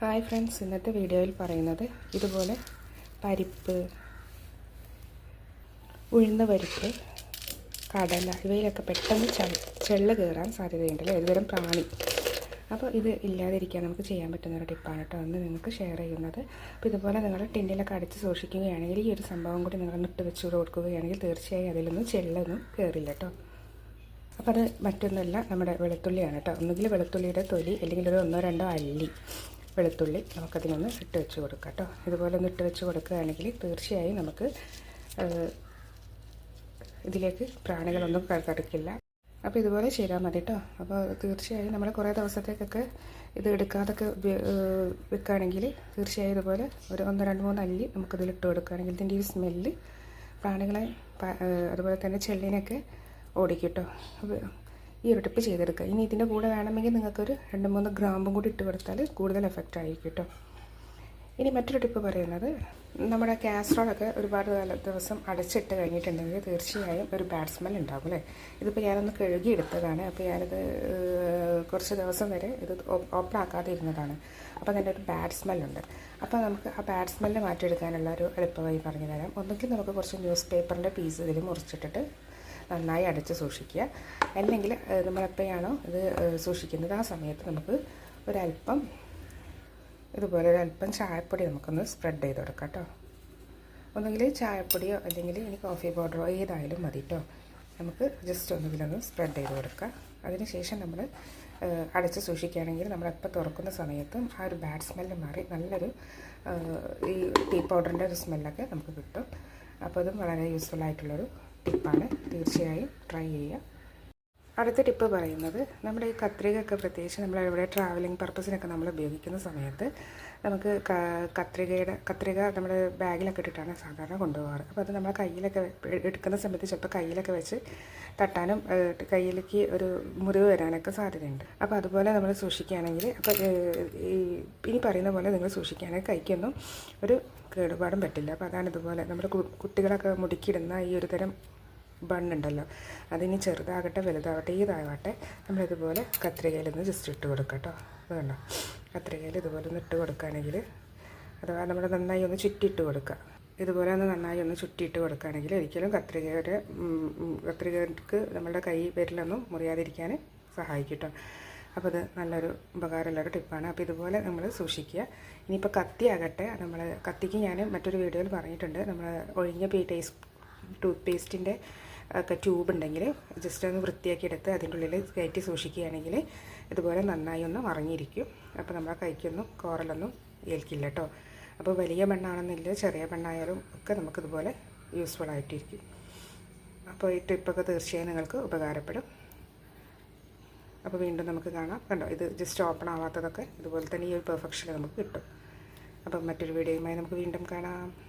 Hi friends ഇന്നത്തെ വീഡിയോയിൽ പറയുന്നത് ഇതുപോലെ പരിപ്പ് ഉഴുന്ന പരിപ്പ് കടല ഇവയിലൊക്കെ പെട്ടെന്ന് ചെള്ള് കയറാൻ സാധ്യതയുണ്ടല്ലോ ഒരുതരം പ്രാണി. അപ്പോൾ ഇത് ഇല്ലാതിരിക്കാൻ നമുക്ക് ചെയ്യാൻ പറ്റുന്ന ഒരു ടിപ്പാണ് കേട്ടോ. ഒന്ന് നിങ്ങൾക്ക് ഷെയർ ചെയ്യുന്നത്. അപ്പോൾ ഇതുപോലെ നിങ്ങൾ ടിന്നിലൊക്കെ അടച്ച് സൂക്ഷിക്കുകയാണെങ്കിൽ ഈ ഒരു സംഭവം കൂടി നിങ്ങൾ നിട്ട് വെച്ച് കൊടുക്കുകയാണെങ്കിൽ തീർച്ചയായും അതിലൊന്നും ചെള്ളൊന്നും കയറില്ല കേട്ടോ. അപ്പോൾ അത് മറ്റൊന്നുമല്ല നമ്മുടെ വെളുത്തുള്ളിയാണ് കേട്ടോ. ഒന്നുകിൽ വെളുത്തുള്ളിയുടെ തൊലി അല്ലെങ്കിൽ ഒരു ഒന്നോ രണ്ടോ അല്ലി. വെളുത്തുള്ളി നമുക്കതിനൊന്ന് ഇട്ട് വെച്ച് കൊടുക്കാം കേട്ടോ. ഇതുപോലെ ഒന്ന് ഇട്ട് വെച്ച് കൊടുക്കുകയാണെങ്കിൽ തീർച്ചയായും നമുക്ക് ഇതിലേക്ക് പ്രാണികളൊന്നും കടക്കില്ല. അപ്പോൾ ഇതുപോലെ ചെയ്താൽ മതി കേട്ടോ. അപ്പോൾ തീർച്ചയായും നമ്മൾ കുറേ ദിവസത്തേക്കൊക്കെ ഇത് എടുക്കാതൊക്കെ വെക്കുകയാണെങ്കിൽ തീർച്ചയായും ഇതുപോലെ ഒരു ഒന്ന് രണ്ട് മൂന്ന് അല്ലി നമുക്കിതിൽ ഇട്ട് കൊടുക്കുകയാണെങ്കിൽ ഇതിന്റെ ഈ സ്മെല്ല് പ്രാണികളെ അതുപോലെ തന്നെ ചെള്ളിനൊക്കെ ഓടിക്കും കേട്ടോ. ഈ ഒരു ടിപ്പ് ചെയ്തെടുക്കുക. ഇനി ഇതിന്റെ കൂടെ വേണമെങ്കിൽ നിങ്ങൾക്കൊരു രണ്ട് മൂന്ന് ഗ്രാമ്പും കൂടി ഇട്ട് കൊടുത്താൽ കൂടുതൽ എഫക്റ്റ് ആയിരിക്കും കേട്ടോ. ഇനി മറ്റൊരു ടിപ്പ് പറയുന്നത് നമ്മുടെ കാസ്ട്രോളൊക്കെ ഒരുപാട് കാല ദിവസം അടച്ചിട്ട് കഴിഞ്ഞിട്ടുണ്ടെങ്കിൽ തീർച്ചയായും ഒരു ബാഡ് സ്മെൽ ഉണ്ടാകും അല്ലേ? ഇതിപ്പോൾ ഞാനൊന്ന് കഴുകി എടുത്തതാണ് അപ്പോൾ ഞാനിത് കുറച്ച് ദിവസം വരെ ഇത് ഓപ്പൺ ആക്കാതെ ഇരുന്നതാണ്. അപ്പോൾ അതിന്റെ ഒരു ബാഡ് സ്മെല്ലുണ്ട് അപ്പോൾ നമുക്ക് ആ ബാഡ് സ്മെല്ല് മാറ്റിയെടുക്കാനുള്ള ഒരു എളുപ്പമായി പറഞ്ഞു തരാം ഒന്നുകിൽ നമുക്ക് കുറച്ച് ന്യൂസ് പേപ്പറിന്റെ പീസ് ഇതിൽ മുറിച്ചിട്ടിട്ട് നന്നായി അടച്ച് സൂക്ഷിക്കുക. അല്ലെങ്കിൽ നമ്മളെപ്പോഴാണോ ഇത് സൂക്ഷിക്കുന്നത്? ആ സമയത്ത് നമുക്ക് ഒരല്പം ഇതുപോലെ ഒരല്പം ചായപ്പൊടി നമുക്കൊന്ന് സ്പ്രെഡ് ചെയ്ത് കൊടുക്കാം കേട്ടോ. ഒന്നുകിൽ ചായപ്പൊടിയോ അല്ലെങ്കിൽ ഇനി കോഫി പൗഡറോ ഏതായാലും മതി കേട്ടോ. നമുക്ക് ജസ്റ്റ് ഒന്നുകിലൊന്ന് സ്പ്രെഡ് ചെയ്ത് കൊടുക്കുക അതിനുശേഷം നമ്മൾ അടച്ച് സൂക്ഷിക്കുകയാണെങ്കിൽ നമ്മളെപ്പോൾ തുറക്കുന്ന സമയത്തും ആ ഒരു ബാഡ് സ്മെല്ല് മാറി നല്ലൊരു ഈ ടീ പൗഡറിന്റെ ഒരു സ്മെല്ലൊക്കെ നമുക്ക് കിട്ടും. അപ്പോൾ അതും വളരെ യൂസ്ഫുൾ ആയിട്ടുള്ളൊരു ടിപ്പാണ് തീർച്ചയായും ട്രൈ ചെയ്യുക. അടുത്ത ടിപ്പ് പറയുന്നത് നമ്മുടെ ഈ കത്രികയൊക്കെ പ്രത്യേകിച്ച് നമ്മൾ എവിടെ ട്രാവലിംഗ് പർപ്പസിനൊക്കെ നമ്മൾ ഉപയോഗിക്കുന്ന സമയത്ത് നമുക്ക് കത്രികയുടെ കത്രിക നമ്മുടെ ബാഗിലൊക്കെ ഇട്ടിട്ടാണ് സാധാരണ കൊണ്ടുപോകാറ്. അപ്പോൾ അത് നമ്മൾ കയ്യിലൊക്കെ എടുക്കുന്ന സമയത്ത് ചിലപ്പോൾ കയ്യിലൊക്കെ വെച്ച് തട്ടാനും കയ്യിലേക്ക് ഒരു മുറിവ് വരാനൊക്കെ സാധ്യതയുണ്ട്. അപ്പോൾ അതുപോലെ നമ്മൾ സൂക്ഷിക്കുകയാണെങ്കിൽ അപ്പോൾ ഈ ഇനി പറയുന്ന പോലെ നിങ്ങൾ സൂക്ഷിക്കുകയാണെങ്കിൽ കൈക്കൊന്നും ഒരു കേടുപാടും പറ്റില്ല. അപ്പോൾ അതാണ് ഇതുപോലെ നമ്മുടെ കുട്ടികളൊക്കെ മുടുക്കിയിടുന്ന ഈ ഒരു തരം ബണ്ണുണ്ടല്ലോ. അതിന് ചെറുതാകട്ടെ വലുതാകട്ടെ ഏതാകട്ടെ നമ്മളിതുപോലെ കത്രികയിൽ ഒന്ന് ജസ്റ്റ് ഇട്ട് കൊടുക്കാം കേട്ടോ അത് കണ്ടോ കത്രികയിൽ ഇതുപോലെ ഒന്ന് ഇട്ട് കൊടുക്കുകയാണെങ്കിൽ അഥവാ നമ്മൾ നന്നായി ഒന്ന് ചുറ്റിയിട്ട് കൊടുക്കുക. ഇതുപോലെ ഒന്ന് നന്നായി ഒന്ന് ചുറ്റിയിട്ട് കൊടുക്കുകയാണെങ്കിൽ ഒരിക്കലും കത്രികയുടെ കത്രികക്ക് നമ്മളുടെ കൈ പേരിലൊന്നും മുറിയാതിരിക്കാൻ സഹായിക്കും കേട്ടോ അപ്പോൾ അത് നല്ലൊരു ഉപകാരമുള്ളൊരു ടിപ്പാണ്. അപ്പോൾ ഇതുപോലെ നമ്മൾ സൂക്ഷിക്കുക. ഇനിയിപ്പോൾ കത്തി ആകട്ടെ നമ്മൾ കത്തിക്ക് ഞാൻ മറ്റൊരു വീഡിയോയിൽ പറഞ്ഞിട്ടുണ്ട്. നമ്മൾ ഒഴിഞ്ഞ പേ ടേസ്റ്റ് ടൂത്ത് പേസ്റ്റിന്റെ ഒക്കെ ട്യൂബ് ഉണ്ടെങ്കിൽ ജസ്റ്റ് ഒന്ന് വൃത്തിയാക്കിയെടുത്ത് അതിന്റെ ഉള്ളിൽ കയറ്റി സൂക്ഷിക്കുകയാണെങ്കിൽ ഇതുപോലെ നന്നായി ഒന്ന് മറിഞ്ഞിരിക്കും. അപ്പോൾ നമ്മളെ കൈക്കൊന്നും കോറലൊന്നും ഏൽക്കില്ല കേട്ടോ. അപ്പോൾ വലിയ മണ്ണാണെന്നില്ല ചെറിയ മണ്ണായാലും ഒക്കെ നമുക്കിതുപോലെ യൂസ്ഫുൾ ആയിട്ടിരിക്കും. അപ്പോൾ ഈ ട്രിപ്പൊക്കെ തീർച്ചയായും നിങ്ങൾക്ക് ഉപകാരപ്പെടും. അപ്പോൾ വീണ്ടും നമുക്ക് കാണാം. കണ്ടോ ഇത് ജസ്റ്റ് ഓപ്പൺ ആവാത്തതൊക്കെ ഇതുപോലെ തന്നെ ഈ ഒരു പെർഫെക്ഷൻ നമുക്ക് കിട്ടും. അപ്പം മറ്റൊരു വീഡിയോയുമായി നമുക്ക് വീണ്ടും കാണാം.